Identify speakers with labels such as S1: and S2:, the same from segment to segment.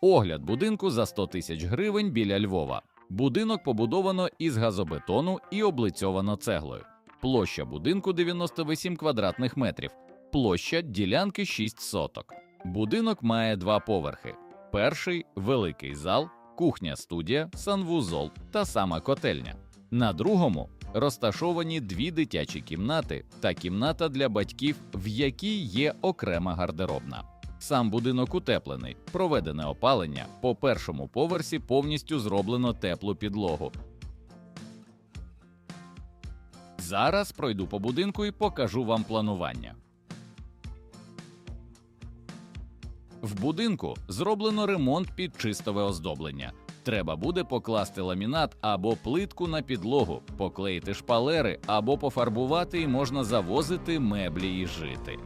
S1: Огляд будинку за 100 тисяч гривень біля Львова. Будинок побудовано із газобетону і облицьовано цеглою. Площа будинку 98 квадратних метрів. Площа ділянки 6 соток. Будинок має два поверхи. Перший великий зал, кухня студія, санвузол та сама котельня. На другому розташовані дві дитячі кімнати та кімната для батьків, в якій є окрема гардеробна. Сам будинок утеплений, проведене опалення. По першому поверсі повністю зроблено теплу підлогу. Зараз пройду по будинку і покажу вам планування. В будинку зроблено ремонт під чистове оздоблення. Треба буде покласти ламінат або плитку на підлогу, поклеїти шпалери або пофарбувати, і можна завозити меблі і жити.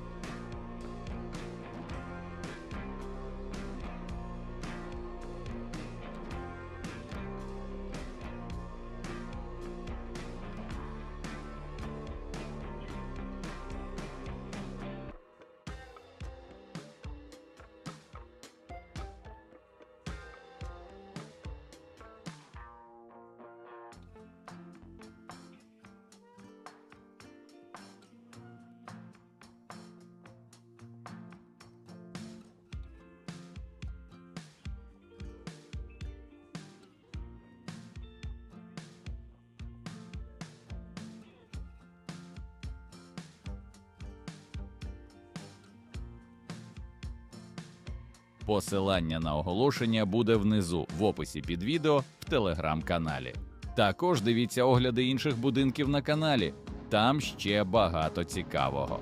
S1: Посилання на оголошення буде внизу в описі під відео в телеграм-каналі. Також дивіться огляди інших будинків на каналі. Там ще багато цікавого.